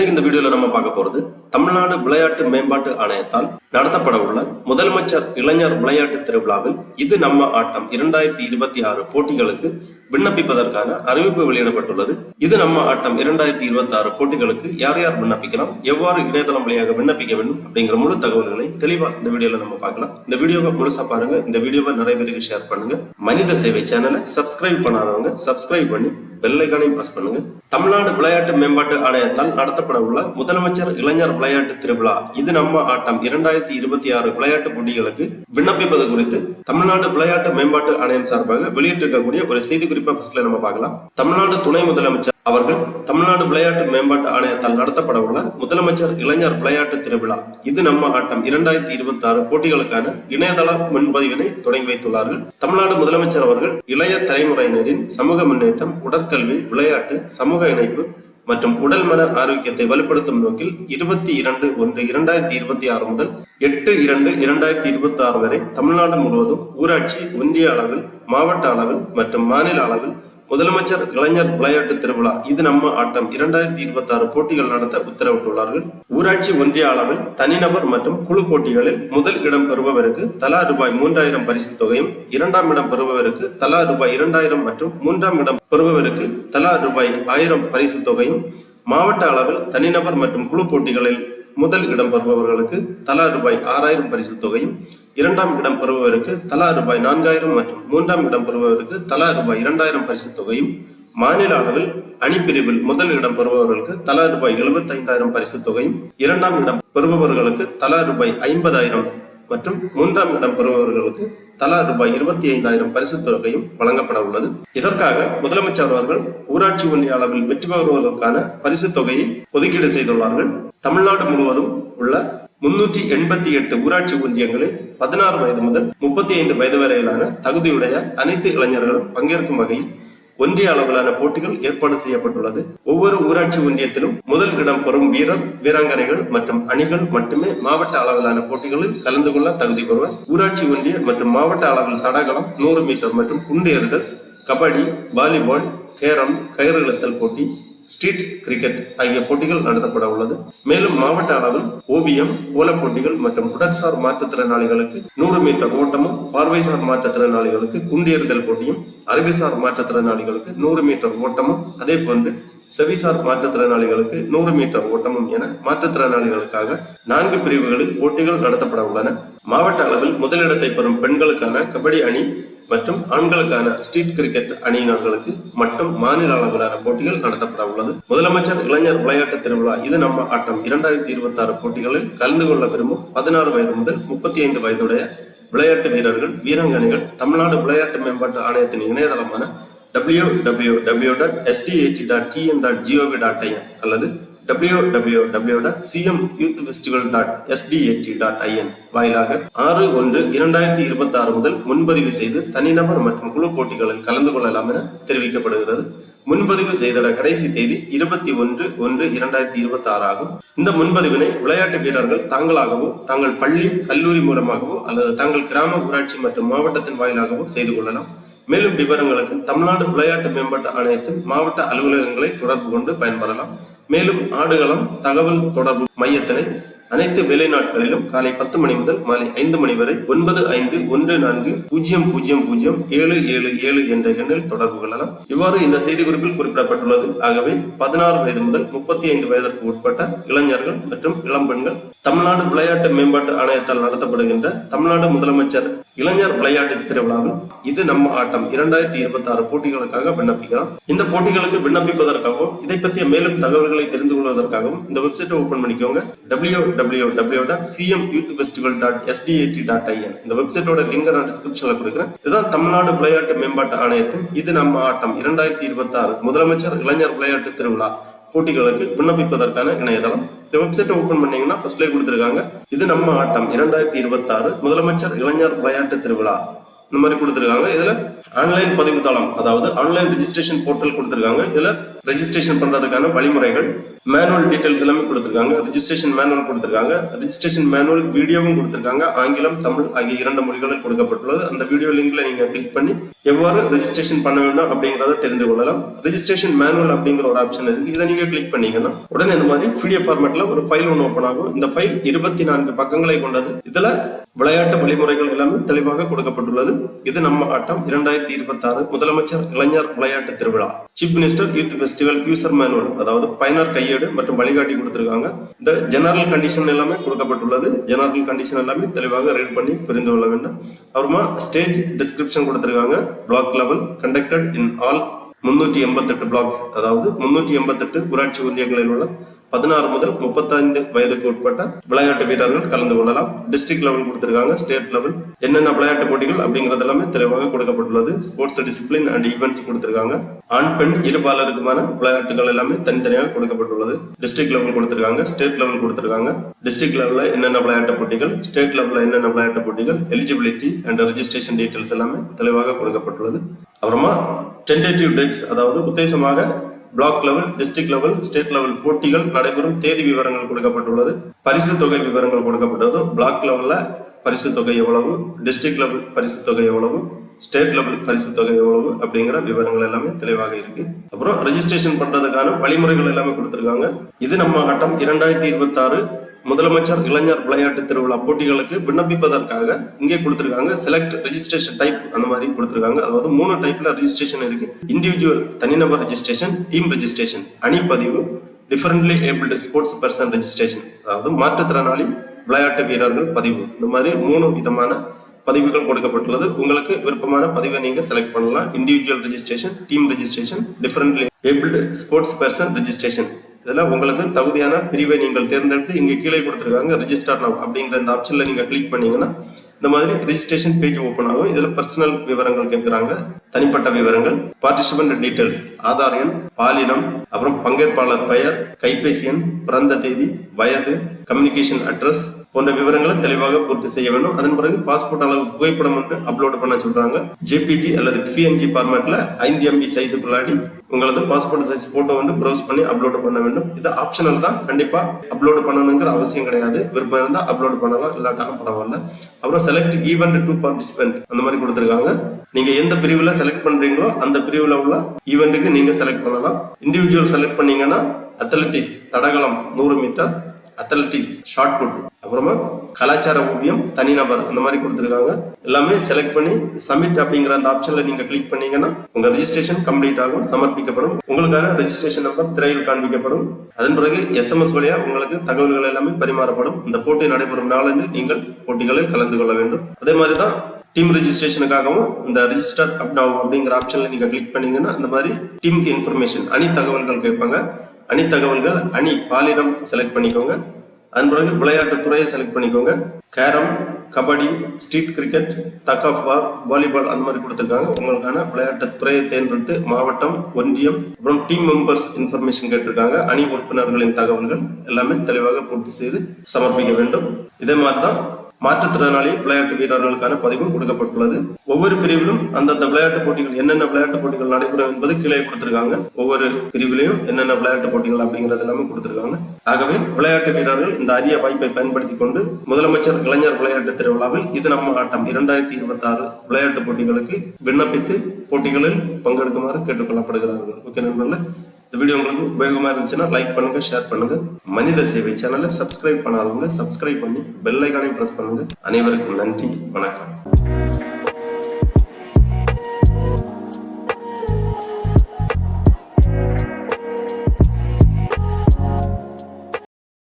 இன்னைக்கு இந்த வீடியோல நம்ம பார்க்க போறது தமிழ்நாடு விளையாட்டு மேம்பாட்டு ஆணையத்தால் நடத்தப்பட உள்ள முதலமைச்சர் இளைஞர் விளையாட்டு திருவிழாவில் இது நம்ம ஆட்டம். இரண்டாயிரத்தி இருபத்தி ஆறு போட்டிகளுக்கு விண்ணப்பிப்பதற்கான அறிவிப்பு வெளியிடப்பட்டுள்ளது. இது நம்ம ஆட்டம். இரண்டாயிரத்தி இருபத்தி ஆறு போட்டிகளுக்கு யார் யார் விண்ணப்பிக்கலாம்? எவ்வாறு இணையதளம் வழியாக விண்ணப்பிக்க வேண்டும்? அப்படிங்கிற முழு தகவல்களை தெளிவா இந்த வீடியோல நம்ம பார்க்கலாம். இந்த வீடியோவை முழுசா பாருங்க. இந்த வீடியோவை நிறைய பேருக்கு ஷேர் பண்ணுங்க. மனித சேவை சேனலை சப்ஸ்கிரைப் பண்ணாதவங்க சப்ஸ்கிரைப் பண்ணி பெல் பிரஸ் பண்ணுங்க தமிழ்நாடு விளையாட்டு மேம்பாட்டு ஆணையத்தால் நடத்தப்பட உள்ள முதலமைச்சர் இளைஞர் விளையாட்டு திருவிழா. இது நம்ம ஆட்டம். இரண்டாயிரத்தி இருபத்தி ஆறு விளையாட்டு போட்டிகளுக்கு விண்ணப்பிப்பது குறித்து தமிழ்நாடு விளையாட்டு மேம்பாட்டு ஆணையம் சார்பாக வெளியிட்டிருக்கக்கூடிய ஒரு செய்தி குறிப்பை ஃபர்ஸ்ட்ல நம்ம பார்க்கலாம். தமிழ்நாடு துணை முதலமைச்சர் அவர்கள் தமிழ்நாடு விளையாட்டு மேம்பாட்டு ஆணையத்தால் நடத்தப்பட உள்ள முதலமைச்சர் இளைஞர் விளையாட்டு திருவிழா. இது நம்ம ஆட்டம். இரண்டாயிரத்தி இருபத்தி ஆறு போட்டிகளுக்கான இணையதள முன்பதிவினை தொடங்கி வைத்துள்ளார்கள். தமிழ்நாடு முதலமைச்சர் அவர்கள் இளைய தலைமுறையினரின் சமூக முன்னேற்றம் உடற்கல்வி விளையாட்டு சமூக இணைப்பு மற்றும் உடல் மன ஆரோக்கியத்தை வலுப்படுத்தும் நோக்கில் இருபத்தி இரண்டு ஒன்று இரண்டாயிரத்தி இருபத்தி ஆறு முதல் எட்டு இரண்டு இரண்டாயிரத்தி இருபத்தி ஆறு வரை தமிழ்நாடு முழுவதும் ஊராட்சி ஒன்றிய அளவில் மாவட்ட அளவில் மற்றும் மாநில அளவில் முதலமைச்சர் இளைஞர் விளையாட்டு திருவிழா. இது நம்ம ஆட்டம். இரண்டாயிரத்தி இருபத்தி ஆறு போட்டிகள் நடத்த உத்தரவிட்டுள்ளார்கள். ஊராட்சி ஒன்றிய அளவில் தனிநபர் மற்றும் குழு போட்டிகளில் முதல் இடம் பெறுபவருக்கு தலா ரூபாய் மூன்றாயிரம் பரிசு தொகையும் இரண்டாம் இடம் பெறுபவருக்கு தலா ரூபாய் இரண்டாயிரம் மற்றும் மூன்றாம் இடம் பெறுபவருக்கு தலா ரூபாய் ஆயிரம் பரிசு தொகையும் மாவட்ட அளவில் தனிநபர் மற்றும் குழு போட்டிகளில் முதல் இடம் பெறுபவர்களுக்கு தலா ரூபாய் ஆறாயிரம் பரிசு தொகையும் இரண்டாம் இடம் பெறுபவருக்கு தலா ரூபாய் நான்காயிரம் மற்றும் மூன்றாம் இடம் பெறுபவருக்கு தலா ரூபாய் இரண்டாயிரம் பரிசு தொகையும் மாநில அளவில் அணிப்பிரிவில் முதல் இடம் பெறுபவர்களுக்கு தலா ரூபாய் எழுபத்தைந்தாயிரம் பரிசு தொகையும் இரண்டாம் இடம் பெறுபவர்களுக்கு தலா ரூபாய் ஐம்பதாயிரம் மற்றும் மூன்றாம் இடம் பெறுபவர்களுக்கு தலா ரூபாய் இருபத்தி ஐந்தாயிரம் பரிசு தொகையும் வழங்கப்பட உள்ளது. இதற்காக முதலமைச்சர் அவர்கள் ஊராட்சி ஒன்றிய அளவில் வெற்றி பெறுவதற்கான பரிசு தொகையை ஒதுக்கீடு செய்துள்ளார்கள். தமிழ்நாடு முழுவதும் உள்ள முன்னூற்றி எண்பத்தி எட்டு ஊராட்சி ஒன்றியங்களில் பதினாறு வயது முதல் முப்பத்தி ஐந்து வயது வரையிலான தகுதியுடைய அனைத்து இளைஞர்களும் பங்கேற்கும் வகையில் ஒன்றிய அளவிலான போட்டிகள் ஏற்பாடு செய்யப்பட்டுள்ளது. ஒவ்வொரு ஊராட்சி ஒன்றியத்திலும் முதல் இடம் பெறும் வீரர் வீராங்கனைகள் மற்றும் அணிகள் மட்டுமே மாவட்ட அளவிலான போட்டிகளில் கலந்து கொள்ள தகுதி பெறுவர். ஊராட்சி ஒன்றிய மற்றும் மாவட்ட அளவில் தடகளம் நூறு மீட்டர் மற்றும் குண்டு எறிதல் கபடி வாலிபால் கேரம் கயிறு இழுத்தல் போட்டி ஸ்ட்ரீட் கிரிக்கெட் ஆகிய போட்டிகள் நடத்தப்பட உள்ளது. மேலும் மாவட்ட அளவில் ஓவியம் ஓலப் போட்டிகள் மற்றும் உடற்சார் மாற்றுத்திறனாளிகளுக்கு நூறு மீட்டர் ஓட்டமும் பார்வைசார் மாற்றுத்திறனாளிகளுக்கு குண்டு போட்டியும் அறிவுசார் மாற்றுத்திறனாளிகளுக்கு நூறு மீட்டர் ஓட்டமும் அதே போன்று செவிசார் மாற்றுத்திறனாளிகளுக்கு நூறு மீட்டர் ஓட்டமும் என மாற்றுத்திறனாளிகளுக்காக நான்கு பிரிவுகளில் போட்டிகள் நடத்தப்பட உள்ளன. மாவட்ட அளவில் முதலிடத்தை பெறும் பெண்களுக்கான கபடி அணி மற்றும் ஆண்களுக்கான ஸ்ட்ரீட் கிரிக்கெட் அணியினர்களுக்கு மட்டும் மாநில அளவிலான போட்டிகள் நடத்தப்பட உள்ளது. முதலமைச்சர் இளைஞர் விளையாட்டு திருவிழா இது நம்ம ஆட்டம். இரண்டாயிரத்தி இருபத்தி ஆறு போட்டிகளில் கலந்து கொள்ள விரும்பும் பதினாறு வயது முதல் முப்பத்தி ஐந்து வயதுடைய விளையாட்டு வீரர்கள் வீராங்கனைகள் தமிழ்நாடு விளையாட்டு மேம்பாட்டு ஆணையத்தின் இணையதளமான W W W dot SDAT dot TN dot GOV dot IN அல்லது W W W dot CM youth festival dot SDAT dot IN வாயிலாக ஆறு ஒன்று இரண்டாயிரத்தி இருபத்தி ஆறு முதல் முன்பதிவு செய்து தனிநபர் மற்றும் குழு போட்டிகளில் கலந்து கொள்ளலாம் என தெரிவிக்கப்படுகிறது. முன்பதிவு செய்திட கடைசி தேதி இருபத்தி ஒன்று ஒன்று இரண்டாயிரத்தி இருபத்தி ஆறு ஆகும். இந்த முன்பதிவினை விளையாட்டு வீரர்கள் தாங்களாகவோ தங்கள் பள்ளி கல்லூரி மூலமாகவோ அல்லது தங்கள் கிராம ஊராட்சி மற்றும் மாவட்டத்தின் வாயிலாகவோ செய்து கொள்ளலாம். மேலும் விவரங்களுக்கு தமிழ்நாடு விளையாட்டு மேம்பாட்டு ஆணையத்தின் மாவட்ட அலுவலகங்களை தொடர்பு கொண்டு பயன்பெறலாம். மேலும் ஆடுகளம் தகவல் தொடர்பு மையத்தினை அனைத்து வேலை நாட்களிலும் காலை பத்து மணி முதல் மாலை ஐந்து மணி வரை ஒன்பது ஐந்து ஒன்று நான்கு பூஜ்ஜியம் பூஜ்ஜியம் பூஜ்ஜியம் ஏழு ஏழு ஏழு என்ற எண்ணில் தொடர்பு கொள்ளலாம். இவ்வாறு இந்த செய்திக்குறிப்பில் குறிப்பிடப்பட்டுள்ளது. ஆகவே பதினாறு வயது முதல் முப்பத்தி ஐந்து வயதிற்கு உட்பட்ட இளைஞர்கள் மற்றும் இளம்பெண்கள் தமிழ்நாடு விளையாட்டு மேம்பாட்டு ஆணையத்தால் நடத்தப்படுகின்ற தமிழ்நாடு முதலமைச்சர் இளைஞர் விளையாட்டு திருவிழாவில் இது நம்ம ஆட்டம். இரண்டாயிரத்தி இருபத்தி ஆறு போட்டிகளுக்காக விண்ணப்பிக்கலாம் இந்த போட்டிகளுக்கு விண்ணப்பிப்பதற்காகவும் இதை பற்றிய மேலும் தகவல்களை தெரிந்து கொள்வதற்காகவும் இந்த வெப்சைட்டை ஓபன் பண்ணிக்கோங்க. W W W dot CM youth festival dot SDIT dot IN இந்த வெப்சைட்டோட லிங்க் நான் டிஸ்கிரிப்ஷன்ல கொடுக்குறேன். இதுதான் தமிழ்நாடு விளையாட்டு மேம்பாட்டு ஆணையத்தின் இது நம்ம ஆட்டம். இரண்டாயிரத்தி இருபத்தி ஆறு முதலமைச்சர் இளைஞர் விளையாட்டு திருவிழா போட்டிகளுக்கு விண்ணப்பிப்பதற்கான இணையதளம். இந்த வெப்சைட்டை ஓபன் பண்ணீங்கன்னா ஃபர்ஸ்ட்லேயே கொடுத்துருக்காங்க. இது நம்ம ஆட்டம். இரண்டாயிரத்தி இருபத்தாறு முதலமைச்சர் இளைஞர் விளையாட்டு திருவிழா. இந்த மாதிரி கொடுத்துருக்காங்க. இதுல ஆன்லைன் பதிவு தளம் அதாவது ஆன்லைன் ரெஜிஸ்ட்ரேஷன் போர்ட்டல் கொடுத்துருக்காங்க. இதுல ரெஜிஸ்ட்ரேஷன் பண்றதுக்கான வழிமுறைகள் மேனுவல் டீடைல்ஸ் எல்லாமே கொடுத்துருக்காங்க. ரிஜிஸ்ட்ரேஷன் மேனுவல் கொடுத்துருக்காங்க. ரிஜிஸ்ட்ரேஷன் மேனுவல் வீடியோவும் கொடுத்துருக்காங்க. ஆங்கிலம் தமிழ் ஆகிய இரண்டு மொழிகளில் கொடுக்கப்பட்டுள்ளது. அந்த வீடியோ லிங்க்ல நீங்க கிளிக் பண்ணி எவ்வாறு ரெஜிஸ்ட்ரேஷன் பண்ண வேண்டும் அப்படிங்கறத தெரிந்து கொள்ளலாம். ரெஜிஸ்ட்ரேஷன் மேனுவல் அப்படிங்கிற ஒரு ஆப்ஷன் இருக்கு. இதை நீங்க கிளிக் பண்ணீங்கன்னா உடனே இந்த மாதிரி பிடிஎஃப் ஃபார்மேட்ல ஒரு ஃபைல் ஒன்று ஓப்பன் ஆகும். இந்த ஃபைல் இருபத்தி நான்கு பக்கங்களை கொண்டது. இதுல விளையாட்டு வழிமுறைகள் எல்லாமே தெளிவாக கொடுக்கப்பட்டுள்ளது. இது நம்ம ஆட்டம். இரண்டாயிரத்தி இருபத்தி ஆறு முதலமைச்சர் இளைஞர் விளையாட்டு திருவிழா. Chief minister youth festival user manual அதாவது பயனர் கையேடு மற்றும் வழிகாட்டி கொடுத்திருக்காங்க. இந்த ஜெனரல் கண்டிஷன் எல்லாமே கொடுக்கப்பட்டுள்ளது. ஜெனரல் கண்டிஷன் எல்லாமே தெளிவாக ரீட் பண்ணி புரிந்து கொள்ள வேண்டும். அப்புறமா ஸ்டேஜ் டிஸ்கிரிப்ஷன் கொடுத்திருக்காங்க. Block level conducted in all முன்னூற்றி எண்பத்தெட்டு பிளாக்ஸ் அதாவது முன்னூற்றி எண்பத்தெட்டு ஊராட்சி ஒன்றியங்களில் உள்ள பதினாறு முதல் முப்பத்தைந்து வயதுக்கு உட்பட்ட விளையாட்டு வீரர்கள் கலந்து கொள்ளலாம். டிஸ்ட்ரிக்ட் லெவல் கொடுத்துருக்காங்க ஸ்டேட் லெவல் என்னென்ன விளையாட்டு போட்டிகள் அப்படிங்கிறது எல்லாமே தெளிவாக கொடுக்கப்பட்டுள்ளது. ஸ்போர்ட்ஸ் டிசிப்ளின் அண்ட் ஈவெண்ட்ஸ் கொடுத்துருக்காங்க. ஆண் பெண் இருபாலருக்குமான விளையாட்டுகள் எல்லாமே தனித்தனியாக கொடுக்கப்பட்டுள்ளது. டிஸ்ட்ரிக்ட் லெவல் கொடுத்துருக்காங்க ஸ்டேட் லெவல் கொடுத்துருக்காங்க. டிஸ்ட்ரிக்ட் லெவல்ல என்னென்ன விளையாட்டு போட்டிகள் ஸ்டேட் லெவல்ல என்னென்ன விளையாட்டு போட்டிகள் எலிஜிபிலிட்டி அண்ட் ரெஜிஸ்ட்ரேஷன் டீடைல்ஸ் எல்லாமே தெளிவாக கொடுக்கப்பட்டுள்ளது. அப்புறமா டென்டேட்டிவ் டேட்ஸ் அதாவது உத்தேசமாக block level district level state level போட்டிகள் நடைபெறும். தேதி விவரங்கள் கொடுக்கப்பட்டுள்ளது. பரிசு தொகை விவரங்கள் கொடுக்கப்பட்டது பிளாக் லெவல்ல பரிசு தொகை எவ்வளவு? டிஸ்ட்ரிக்ட் லெவல் பரிசு தொகை எவ்வளவு? ஸ்டேட் லெவல் பரிசு தொகை எவ்வளவு? அப்படிங்கிற விவரங்கள் எல்லாமே தெளிவாக இருக்கு. அப்புறம் ரெஜிஸ்ட்ரேஷன் பண்றதுக்கான வழிமுறைகள் எல்லாமே கொடுத்துருக்காங்க. இது நம்ம கட்டம் இரண்டாயிரத்தி இருபத்தி ஆறு முதலமைச்சர் இளைஞர் விளையாட்டு திருவிழா போட்டிகளுக்கு விண்ணப்பிப்பதற்காக இங்கே கொடுத்துருக்காங்க. செலக்ட் ரெஜிஸ்ட்ரேஷன் டைப் அந்த மாதிரி கொடுத்துருக்காங்க. அதாவது மூணு டைப்ல ரிஜிஸ்ட்ரேஷன் இருக்கு. இண்டிவிஜுவல் தனிநபர் registration team registration அணிப்பதிவு differently abled sports person registration அதாவது மாற்றுத்திறனாளி விளையாட்டு வீரர்கள் பதிவு. இந்த மாதிரி மூணு விதமான பதிவுகள் கொடுக்கப்பட்டுள்ளது. உங்களுக்கு விருப்பமான பதிவை நீங்க செலக்ட் பண்ணலாம். Individual registration team registration differently abled sports person registration இதில் உங்களுக்கு தகுதியான பிரிவை நீங்கள் தேர்ந்தெடுத்து இங்கே கீழே கொடுத்துருக்காங்க ரிஜிஸ்டர் நவ் அப்படிங்கிற இந்த ஆப்ஷனில் நீங்கள் கிளிக் பண்ணீங்கன்னா இந்த மாதிரி ரிஜிஸ்ட்ரேஷன் பேஜ் ஓப்பன் ஆகும். இதில் பர்சனல் விவரங்கள் கேட்குறாங்க தனிப்பட்ட விவரங்கள் பார்ட்டிசிபென்ட் டீடைல்ஸ் ஆதார் எண் பாலினம் அப்புறம் பங்கேற்பாளர் பெயர் கைபேசி எண் பிறந்த தேதி வயது கம்யூனிகேஷன் அட்ரஸ் போன்ற விவரங்களை தெளிவாக பூர்த்தி செய்ய வேண்டும். அதன் பிறகு பாஸ்போர்ட் அளவு புகைப்படம் ஒன்று அப்லோட் பண்ண சொல்றாங்க. ஜேபிஜி அல்லது பிஎன்ஜி ஃபார்மேட்ல ஐந்து எம்பி சைஸுக்குள்ளாடி உங்களது பாஸ்போர்ட் சைஸ் போட்டோ வந்து ப்ரௌஸ் பண்ணி அப்லோட் பண்ண வேண்டும். இது ஆப்ஷனல் தான். கண்டிப்பா அப்லோட் பண்ணணுங்கிற அவசியம் கிடையாது. விருப்பம் இருந்தால் அப்லோட் பண்ணலாம். இல்லாட்டாலும் பரவாயில்ல. அப்புறம் செலக்ட் ஈவெண்ட் டு பார்ட்டிசிபென்ட் அந்த மாதிரி கொடுத்துருக்காங்க. நீங்க எந்த பிரிவுல செலக்ட் பண்றீங்களோ அந்த பிரிவுல உள்ள ஈவெண்ட்டுக்கு நீங்க செலக்ட் பண்ணலாம். இண்டிவிஜுவல் செலக்ட் பண்ணீங்கன்னா அத்லட்டிக்ஸ் தடகளம் நூறு மீட்டர் அத்லட்டிக்ஸ் ஷார்ட் புட் அப்புறமா கலாச்சார ஓவியம் தனிநபர் அந்த மாதிரி கொடுத்துருக்காங்க. எல்லாமே செலக்ட் பண்ணி சப்மிட் அப்படிங்கிற அந்த ஆப்ஷன்ல நீங்க கிளிக் பண்ணீங்கன்னா உங்க ரெஜிஸ்ட்ரேஷன் கம்ப்ளீட் ஆகும் சமர்ப்பிக்கப்படும். உங்களுக்கான ரெஜிஸ்ட்ரேஷன் நம்பர் திரையில் காண்பிக்கப்படும். அதன் பிறகு எஸ்எம்எஸ் வழியா உங்களுக்கு தகவல்கள் எல்லாமே பரிமாறப்படும். இந்த போட்டி நடைபெறும் நாளன்று நீங்கள் போட்டிகளில் கலந்து கொள்ள வேண்டும். அதே மாதிரி தான் டீம் ரெஜிஸ்ட்ரேஷனுக்காகவும் இந்த ரிஜிஸ்டர் அப் அப்படிங்கிற ஆப்ஷன்ல நீங்க கிளிக் பண்ணீங்கன்னா அந்த மாதிரி டீம் இன்ஃபர்மேஷன் அணி தகவல்கள் கேட்பாங்க. அணி தகவல்கள் அணி பாலினம் செலக்ட் பண்ணிக்கோங்க. அதன் பிறகு விளையாட்டு துறையை செலக்ட் பண்ணிக்கோங்க. Carrom kabaddi street cricket tug of war volleyball அந்த மாதிரி கொடுத்துருக்காங்க. உங்களுக்கான விளையாட்டு துறையை தேர்ந்தெடுத்து மாவட்டம் ஒன்றியம் அப்புறம் டீம் மெம்பர்ஸ் இன்ஃபர்மேஷன் கேட்டிருக்காங்க. அணி உறுப்பினர்களின் தகவல்கள் எல்லாமே தெளிவாக பூர்த்தி செய்து சமர்ப்பிக்க வேண்டும். இதே மாதிரி தான் மாற்றுத்திறனாளி விளையாட்டு வீரர்களுக்கான பதிவும் கொடுக்கப்பட்டுள்ளது. ஒவ்வொரு பிரிவிலும் அந்தந்த விளையாட்டு போட்டிகள் என்னென்ன விளையாட்டு போட்டிகள் நடைபெறும் என்பது கீழே கொடுத்திருக்காங்க. ஒவ்வொரு பிரிவிலையும் என்னென்ன விளையாட்டு போட்டிகள் அப்படிங்கிறது எல்லாமே கொடுத்திருக்காங்க. ஆகவே விளையாட்டு வீரர்கள் இந்த அரிய வாய்ப்பை பயன்படுத்தி கொண்டு முதலமைச்சர் இளைஞர் விளையாட்டு திருவிழாவில் இது நம்ம ஆட்டம் இரண்டாயிரத்தி இருபத்தி ஆறு விளையாட்டு போட்டிகளுக்கு விண்ணப்பித்து போட்டிகளில் பங்கெடுக்குமாறு கேட்டுக்கொள்ளப்படுகிறார்கள் ஓகே நண்பர்களே இந்த வீடியோ உங்களுக்கு உபயோகமாக இருந்துச்சுன்னா லைக் பண்ணுங்க ஷேர் பண்ணுங்க. மனித சேவை சேனலை சப்ஸ்கிரைப் பண்ணாதவங்க சப்ஸ்கிரைப் பண்ணி பெல் ஐக்கானையும் ப்ரெஸ் பண்ணுங்க. அனைவருக்கும் நன்றி வணக்கம்.